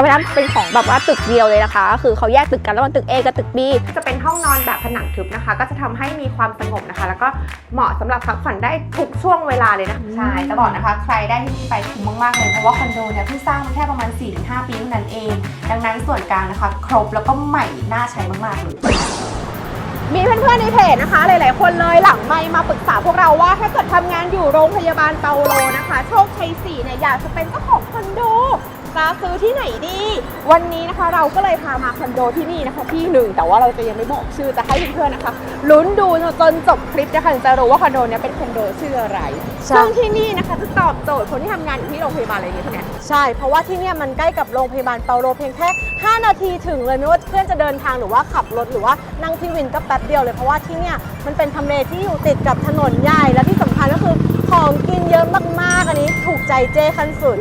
จะไม่ได้เป็นของแบบว่าตึกเดียวเลยนะคะก็คือเขาแยกตึกกันระหว่างตึก A กับตึก B จะเป็นห้องนอนแบบผนังทึบนะคะ ก็จะทำให้มีความสงบนะคะ แล้วก็เหมาะสำหรับพักผ่อนได้ทุกช่วงเวลาเลยนะคะใช่จะบอกนะคะ ใครได้ที่นี่ไปคุ้มมากๆเลยเพราะว่าคอนโดเนี่ยเพิ่งสร้างมาแค่ประมาณ 4-5 ปีเท่านั้นเอง ดังนั้นส่วนกลางนะคะ ครบแล้วก็ใหม่น่าใช้มากๆเลยมีเพื่อนๆในเพจนะคะ หลายๆ คนเลยหลังไม่มาปรึกษาพวกเราว่าถ้าเกิดทำงานอยู่โรงพยาบาลเปาโลนะคะ โชคชัย4เนี่ยอยากจะเป็นเจ้าของคอนโด จะซื้อที่ไหนดี วันนี้นะคะเราก็เลยพามาคอนโดที่นี่นะคะที่หนึ่งแต่ว่าเราจะยังไม่บอกชื่อจะให้เพื่อนๆนะคะลุ้นดูจนจบคลิปนะคะถึงจะรู้ว่าคอนโดเนี้เป็นคอนโดชื่ออะไรใช่ ซึ่งที่นี่นะคะจะตอบโจทย์คนที่ทำงานอยู่ที่โรงพยาบาลอะไรอย่างเงี้ยเนี่ยใช่ เพราะว่าที่เนี่ยมันใกล้กับโรงพยาบาลเปาโลเพียงแค่ 5 นาทีถึงเลยไม่ว่าเพื่อนจะเดินทางหรือว่าขับรถหรือว่านั่งที่วินก็แป๊บเดียวเลยเพราะว่าที่เนี่ยมันเป็นทำเลที่อยู่ติดกับถนนใหญ่และที่สำ คัญก็คือของกินเยอะมากๆอันนี้ถูกใจเจ้ขั้นสุด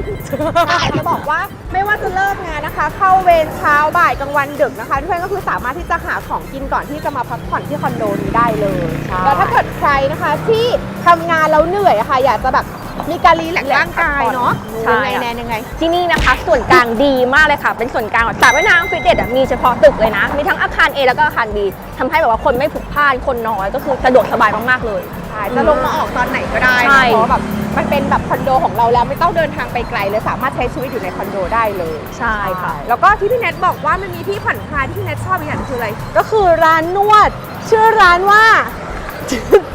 จะบอกว่าไม่ว่าจะเลิกงานนะคะ เข้าเวรเช้าบ่ายกลางวันดึกนะคะเพื่อนก็คือสามารถที่จะหาของกินก่อนที่จะมาพักผ่อนที่คอนโดนี้ได้เลยใช่แล้วถ้าเกิดใครนะคะที่ทำงานแล้วเหนื่อยอะค่ะอยากจะแบบมีการรีแลกซ์ร่างกายเนาะใช่ยังไงแนนยังไง ที่นี่นะคะ ส่วนกลางดีมากเลยค่ะ เป็นส่วนกลางของสระว่ายน้ำฟิตเนสอะมีเฉพาะตึกเลยนะ มีทั้งอาคาร A แล้วก็อาคาร B ทำให้แบบว่าคนไม่ผุกพล่านคนน้อยก็คือสะดวกสบายมากๆเลย ใช่จะลงมาออกตอนไหนก็ได้ใช่ นะเพราะว่าแบบมันเป็นแบบคอนโดของเราแล้วไม่ต้องเดินทางไปไกลเลยสามารถใช้ชีวิตอยู่ในคอนโดได้เลย ใช่ค่ะ แล้วก็ที่พี่เน็ตบอกว่ามันมีที่ผ่อนคลายที่พี่เน็ตชอบอีกอย่างคืออะไร ก็คือร้านนวด ชื่อร้านว่า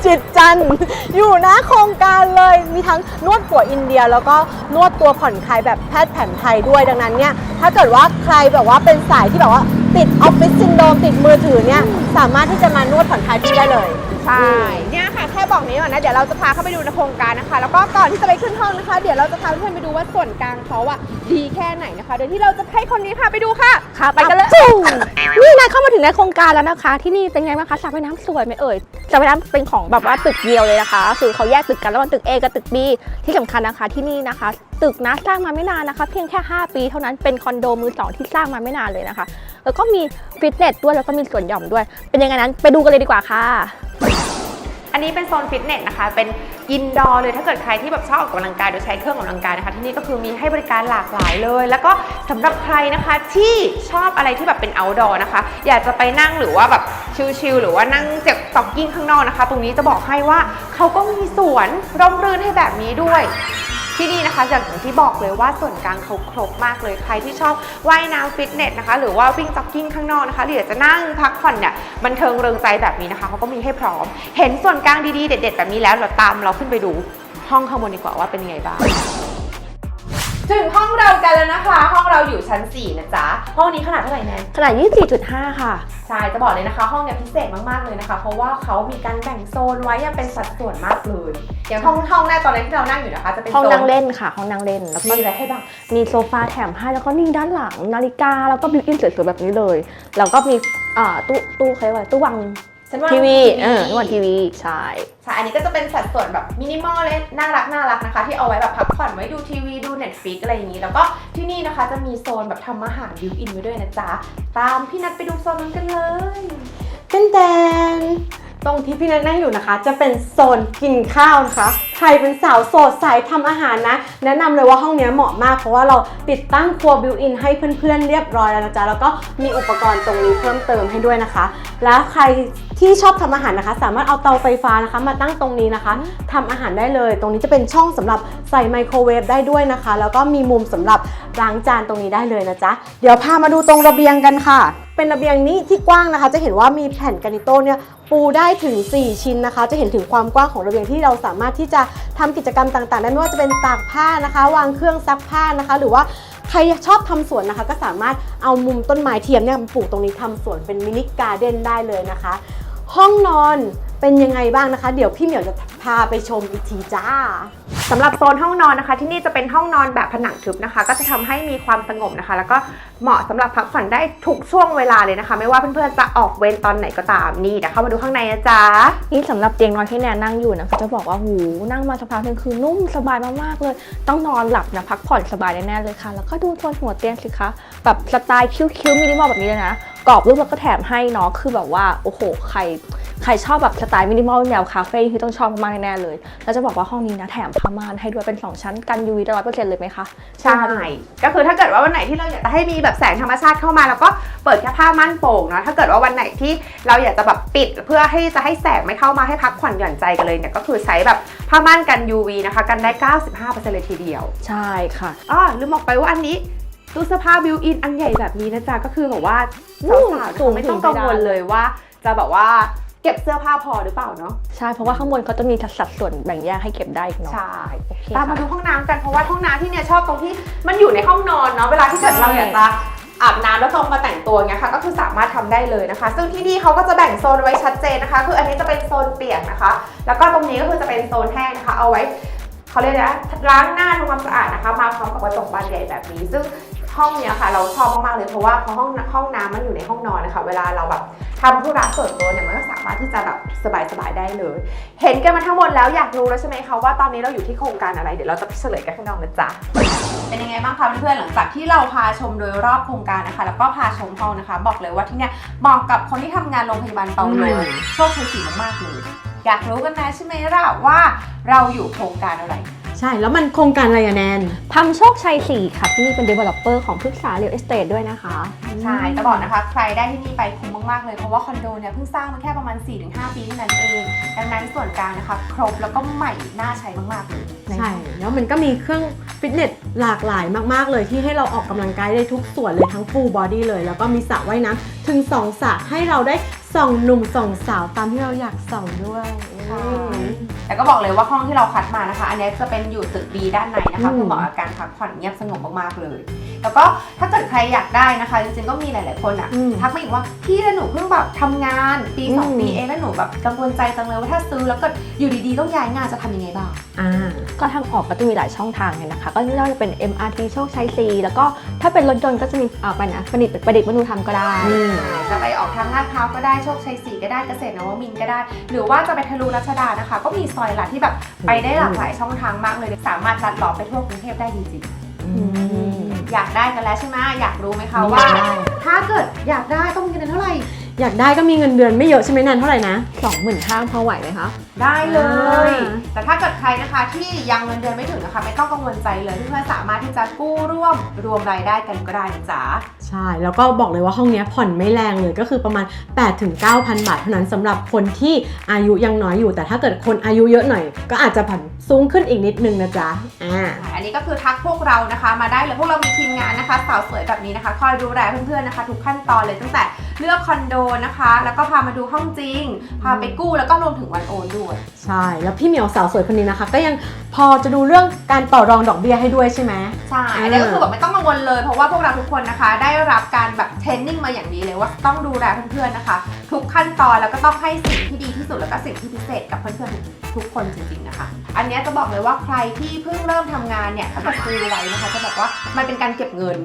จิตจันทร์อยู่หนะโครงการเลยมีทั้งนวดหัวอินเดีย แล้วก็นวดตัวผ่อนคลายแบบแพทย์แผนไทยด้วยดังนั้นเนี่ยถ้าเกิดว่าใครแบบว่าเป็นสายที่แบบว่าติดออฟฟิศซินโดรมติดมือถือเนี่ยสามารถที่จะมานวดผ่อนคลายที่ได้เลย ใช่เนี่ยค่ะแค่บอกนี้ก่อนนะเดี๋ยวเราจะพาเข้าไปดูในโครงการนะคะ แล้วก็ก่อนที่จะไปขึ้นห้องนะคะ เดี๋ยวเราจะพาเพื่อนๆไปดูว่าส่วนกลางเขาอะดีแค่ไหนนะคะ โดยที่เราจะให้คนนี้พาไปดูค่ะ ค่ะไปกันเลยนี่นายเข้ามาถึงในโครงการแล้วนะคะ ที่นี่เป็นไงบ้างคะสระว่ายน้ำสวยไหมเอ่ยสระว่ายน้ำเป็นของแบบว่าตึกเดียวเลยนะคะ คือเขาแยกตึกกันระหว่างตึก A กับตึก B ที่สำคัญนะคะที่นี่นะคะ ตึกนะสร้างมาไม่นานนะคะ เพียงแค่ 5 ปีเท่านั้นเป็นคอนโดมือสองที่สร้างมาไม่นานเลยนะคะ แล้วก็มีฟิตเนสด้วยแล้วก็มีสวนหย่อมด้วย เป็นยังไงนั้นไปดูกันเลยดีกว่าค่ะ อันนี้เป็นโซนฟิตเนสนะคะ เป็นอินดอร์เลยถ้าเกิดใครที่แบบชอบออกกำลังกายโดยใช้เครื่องออกกำลังกายนะคะ ที่นี่ก็คือมีให้บริการหลากหลายเลย แล้วก็สำหรับใครนะคะที่ชอบอะไรที่แบบเป็น outdoor นะคะ อยากจะไปนั่งหรือว่าแบบชิลๆหรือว่านั่งเจ็บตอกกิ้งข้างนอกนะคะ ตรงนี้จะบอกให้ว่าเขาก็มีสวนร่มรื่นให้แบบนี้ด้วย ที่นี่นะคะอย่างที่บอกเลยว่าส่วนกลางเขาครบมากเลยใครที่ชอบว่ายน้ำฟิตเนสนะคะ หรือว่าวิ่งจ็อกกิ้งข้างนอกนะคะหรือจะนั่งพักผ่อนเนี่ยบันเทิงเริงใจแบบนี้นะคะเขาก็มีให้พร้อม เห็นส่วนกลางดีๆเด็ด ๆ แบบนี้แล้วเราตามเราขึ้นไปดูห้องข้างบนดีกว่าว่าเป็นยังไงบ้าง ถึงห้องเรากันแล้วนะคะ ห้องเราอยู่ชั้น 4 นะจ๊ะ ห้องนี้ขนาดเท่าไหร่แนนขนาด 24.5 ค่ะ ใช่จะบอกเลยนะคะ ห้องเนี่ยพิเศษมากๆเลยนะคะ เพราะว่าเขามีการแบ่งโซนไว้อย่างเป็นสัดส่วนมากเลยอย่างห้องห้องแรกตอนแรกที่เรานั่งอยู่นะคะจะเป็นห้องโซนั่งเล่นค่ะ ห้องนั่งเล่น แล้วก็มีอะไรให้บ้าง มีโซฟาแถมให้แล้วก็นี่ด้านหลังนาฬิกาแล้วก็บิวอินสวยๆแบบนี้เลย แล้วก็มีอ่าตู้ตู้เขาเรียกว่าตู้วาง ฉันว่าทีวีเออตู้วางทีวีใช่ใช่อันนี้ก็จะเป็นสัดส่วนแบบมินิมอลเลยน่ารักน่ารักนะคะ ที่เอาไว้แบบพักผ่อนไว้ดูทีวีดู Netflix อะไรอย่างนี้ แล้วก็ที่นี่นะคะจะมีโซนแบบทำอาหารบิวอินไว้ด้วยนะจ๊ะ ตามพี่นัทไปดูโซนนั้นกันเลยเป็นแดน ตรงที่พี่นัทนั่งอยู่นะคะ จะเป็นโซนกินข้าวนะคะ ใครเป็นสาวโสดสายทำอาหารนะ แนะนำเลยว่าห้องนี้เหมาะมาก เพราะว่าเราติดตั้งครัวบิวอินให้เพื่อนๆเรียบร้อยแล้วนะจ๊ะ แล้วก็มีอุปกรณ์ตรงนี้เพิ่มเติมให้ด้วยนะคะ แล้วใครที่ชอบทำอาหารนะคะ สามารถเอาเตาไฟฟ้านะคะ มาตั้งตรงนี้นะคะทำอาหารได้เลย ตรงนี้จะเป็นช่องสำหรับใส่ไมโครเวฟได้ด้วยนะคะ แล้วก็มีมุมสำหรับล้างจานตรงนี้ได้เลยนะจ๊ะ เดี๋ยวพามาดูตรงระเบียงกันค่ะ เป็นระเบียงนี้ที่กว้างนะคะ จะเห็นว่ามีแผ่นกานิโต้เนี่ยปูได้ถึง 4 ชิ้นนะคะ จะเห็นถึงความกว้างของระเบียงที่เราสามารถที่จะทำกิจกรรมต่างๆได้ไม่ว่าจะเป็นตากผ้านะคะ วางเครื่องซักผ้านะคะ หรือว่าใครชอบทำสวนนะคะ ก็สามารถเอามุมต้นไม้เทียมเนี่ยปลูกตรงนี้ทำสวนเป็นมินิการ์เด้นได้เลยนะคะ ห้องนอนเป็นยังไงบ้างนะคะ เดี๋ยวพี่เหมียวจะพาไปชมอีกทีจ้า สำหรับโซนห้องนอนนะคะ ที่นี่จะเป็นห้องนอนแบบผนังทึบนะคะ ก็จะทำให้มีความสงบนะคะ แล้วก็เหมาะสำหรับพักผ่อนได้ทุกช่วงเวลาเลยนะคะ ไม่ว่าเพื่อนๆจะออกเวรตอนไหนก็ตามนี่เดี๋ยวเข้ามาดูข้างในนะจ๊ะนี่สำหรับเตียงนอนที่แนนนั่งอยู่นะเขาจะบอกว่าหูนั่งมาสักพักหนึงคือนุ่มสบายมากๆเลย ต้องนอนหลับนะพักผ่อนสบายแน่ๆเลยค่ะ แล้วก็ดูโทนหัวเตียงสิคะแบบสไตล์คิ้วๆมินิมอลแบบนี้เลยนะกรอบรูปแล้วก็แถมให้เนาะคือแบบว่าโอ้โหใคร ใครชอบแบบสไตล์มินิมอลแนวคาเฟ่คือต้องชอบมากๆแน่ๆเลย แล้วจะบอกว่าห้องนี้นะแถมผ้าม่านให้ด้วยเป็น 2 ชั้นกัน UV ร้อยเปอร์เซ็นต์เลยไหมคะใช่ ก็คือถ้าเกิดว่าวันไหนที่เราอยากจะให้มีแบบแสงธรรมชาติเข้ามาแล้วก็เปิดแค่ผ้าม่านโป่งเนาะถ้าเกิดว่าวันไหนที่เราอยากจะแบบปิดเพื่อให้จะให้แสงไม่เข้ามาให้พักผ่อนหย่อนใจกันเลยเนี่ยก็คือใช้แบบผ้าม่านกัน UV นะคะกันได้ 95%เลยทีเดียว ใช่ค่ะอ๋อลืมบอกไปว่าอันนี้ตู้เสื้อผ้าบิวอินอันใหญ่แบบนี้นะจ๊ะก็คือแบบว่าอู้สาวๆสูงไม่ต้องกังวลเลยว่าจะแบบว่า เก็บเสื้อผ้าพอหรือเปล่าเนาะใช่เพราะว่าข้างบนเขาจะมีสัดส่วนแบ่งแยกให้เก็บได้อีกเนาะใช่โอเคตามมาค่ะดูห้องน้ำกันเพราะว่าห้องน้ำที่เนี่ยชอบตรงที่มันอยู่ในห้องนอนเนาะเวลาที่เกิดใช่เราอยากจะอาบน้ำแล้วลงมาแต่งตัวเงี้ยค่ะก็คือสามารถทำได้เลยนะคะ ซึ่งที่นี่เขาก็จะแบ่งโซนไว้ชัดเจนนะคะ คืออันนี้จะเป็นโซนเปียกนะคะ แล้วก็ตรงนี้ก็คือจะเป็นโซนแห้งนะคะ เอาไว้เขาเรียกนะล้างหน้าทำความสะอาดนะคะ มาพร้อมกับกระจกบานใหญ่แบบนี้ ซึ่ง ห้องเนี้ยค่ะ เราชอบมากๆเลยเพราะว่าพอห้องห้องน้ำมันอยู่ในห้องนอนนะคะ เวลาเราแบบทำธุระส่วนตัวเนี่ยมันก็สามารถที่จะแบบสบายๆได้เลย เห็นกันมาทั้งหมดแล้วอยากรู้แล้วใช่ไหมคะว่าตอนนี้เราอยู่ที่โครงการอะไรเดี๋ยวเราจะเฉลยกันข้างนอกนะจ๊ะเป็นยังไงบ้างคะเพื่อนๆหลังจากที่เราพาชมโดยรอบโครงการนะคะ แล้วก็พาชมห้องนะคะ บอกเลยว่าที่เนี่ยเหมาะกับคนที่ทำงานโรงพยาบาลเปาโลโชคชัยศรีมากๆเลยอยากรู้กันนะใช่ไหมล่ะว่าเราอยู่โครงการอะไร ใช่แล้วมันโครงการอะไรอะแนนทำโชคชัย 4 ค่ะ ที่นี่เป็น developer ของพฤกษา real estate ด้วยนะคะ ใช่จะบอกนะคะ ใครได้ที่นี่ไปคุ้มมากๆเลย เพราะว่าคอนโดเนี่ยเพิ่งสร้างมาแค่ประมาณ 4-5 ปีเท่านั้นเอง ดังนั้นส่วนกลางนะคะ ครบแล้วก็ใหม่น่าใช้มากๆเลยใช่แล้วมันก็มีเครื่องฟิตเนสหลากหลายมากๆเลยที่ให้เราออกกำลังกายได้ทุกส่วนเลยทั้ง full body เลย แล้วก็มีสระว่ายน้ำถึง 2สระให้เราได้ ส่องหนุ่มส่องสาวตามที่เราอยากส่องด้วยใช่แต่ก็บอกเลยว่าห้องที่เราคัดมานะคะ อันนี้จะเป็นอยู่ตึก B ด้านในนะคะอืม คือเหมาะกับการพักผ่อนเงียบสงบมากๆเลย แล้วก็ถ้าเกิดใครอยากได้นะคะ จริงๆก็มีหลาย ๆ คนอะอืม ทักมาอีกว่าพี่แล้วหนูเพิ่งแบบทำงานปีสองอืม ปีเองแล้วหนูแบบกังวลใจจังเลยว่าถ้าซื้อแล้วก็อยู่ดีๆต้องย้ายงานจะทำยังไงบ้าง อ่า ก็ทางออกก็จะมีหลายช่องทางเลยนะคะ ก็ไม่ว่าจะเป็น MRT โชคชัย 4 แล้วก็ถ้าเป็นรถยนต์ก็จะมีอ่าไปนะประดิษฐ์ประดิษฐ์มนุธรรมก็ได้อืมจะไปออกทางลาดพร้าวก็ได้โชคชัยศรีก็ได้เกษตรนวมินทร์ก็ได้ หรือว่าจะไปทะลุรัชดานะคะ ก็มีซอยหลักที่แบบไปได้หลากหลายช่องทางมากเลย สามารถลัดเลาะไปทั่วกรุงเทพได้จริงๆ อยากได้กันแล้วใช่ไหมอยากรู้ไหมคะว่า อยากได้ ถ้าเกิดอยากได้ต้องมีเงินเดือนเท่าไหร่ อยากได้ก็มีเงินเดือนไม่เยอะใช่ไหมแนนเท่าไหร่นะ25,000พอไหวไหมคะ ได้เลย อ่า แต่ถ้าเกิดใครนะคะที่ยังเงินเดือนไม่ถึงนะคะ ไม่ต้องกังวลใจเลยเพื่อนๆสามารถที่จะกู้ร่วมรวมรายได้กันก็ได้นะจ๊ะใช่ แล้วก็บอกเลยว่าห้องเนี้ยผ่อนไม่แรงเลยก็คือประมาณ 8 ถึง 9,000 บาท เท่านั้นสำหรับคนที่อายุยังน้อยอยู่ แต่ถ้าเกิดคนอายุเยอะหน่อย ก็อาจจะผ่อนสูงขึ้นอีกนิดนึงนะจ๊ะอ่าอันนี้ก็คือทักพวกเรานะคะ มาได้เลยพวกเรามีทีมงานนะคะสาวสวยแบบนี้นะคะ คอยดูแลเพื่อนๆนะคะ ทุกขั้นตอนเลยตั้งแต่เลือกคอนโดนะคะ แล้วก็พามาดูห้องจริง พาไปกู้แล้วก็รวมถึงวันโอนด้วยใช่แล้วพี่เหมียวสาวสวยคนนี้นะคะ ก็ยังพอจะดูเรื่องการต่อรองดอกเบี้ยให้ด้วยใช่ไหมใช่อ่าอันนี้ก็คือแบบไม่ต้องกังวลเลยเพราะว่าพวกเราทุกคนนะคะได้รับการแบบเทรนนิ่งมาอย่างดีเลยว่าต้องดูแลเพื่อนๆนะคะ ทุกขั้นตอนแล้วก็ต้องให้สิ่งที่ดีที่สุดแล้วก็สิ่งที่พิเศษกับเพื่อนๆทุกคนจริงๆนะคะ อันเนี้ยจะบอกเลยว่าใครที่เพิ่งเริ่มทำงานเนี่ยถ้าเกิดซื้อไว้นะคะ จะบอกว่ามันเป็นการเก็บเงิน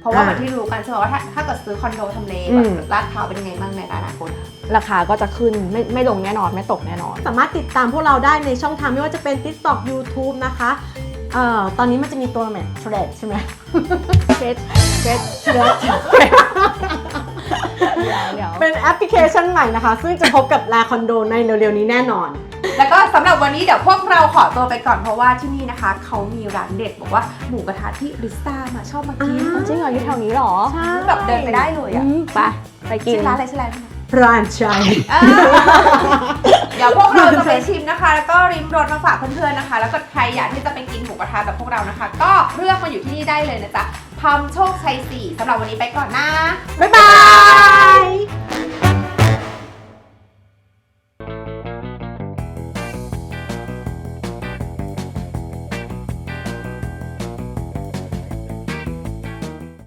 เพราะว่าอ่าเหมือนที่รู้กันใช่ไหมว่าถ้าถ้าเกิดซื้อคอนโดทำเลอืแบบมลาดพร้าวเป็นยังไงบ้างในอนาคตราคาก็จะขึ้นไม่ไม่ลงแน่นอนไม่ตกแน่นอน สามารถติดตามพวกเราได้ในช่องทางไม่ว่าจะเป็น TikTok YouTube นะคะ เอ่อตอนนี้มันจะมีตัวใหม่ Thread ใช่ไหมเฟสเฟสเฟสเดี๋ยวเดี๋ยวเป็นแอปพลิเคชันใหม่นะคะ ซึ่งจะพบกับลาคอนโดในเร็วๆนี้แน่นอน แล้วก็สำหรับวันนี้เดี๋ยวพวกเราขอตัวไปก่อนเพราะว่าที่นี่นะคะ เขามีร้านเด็ดบอกว่าหมูกระทะที่ลิซ่ามาชอบมากินอ่าจริงเหรออยู่แถวนี้เหรอ ใช่แบบเดินไปได้เลยอะอืมไปไปกินชื่อร้านอะไรชื่อร้านอะไร พรานชัย อ่าเดี๋ยวพวกเราจะไปชิมนะคะ แล้วก็ริมรสมาฝากเพื่อนๆนะคะ แล้วก็ใครอยากที่จะไปกินหมูกระทะแบบพวกเรานะคะ ก็เลือกมาอยู่ที่นี่ได้เลยนะจ๊ะพัมโชคชัย4สำหรับวันนี้ไปก่อนนะ บ๊ายบาย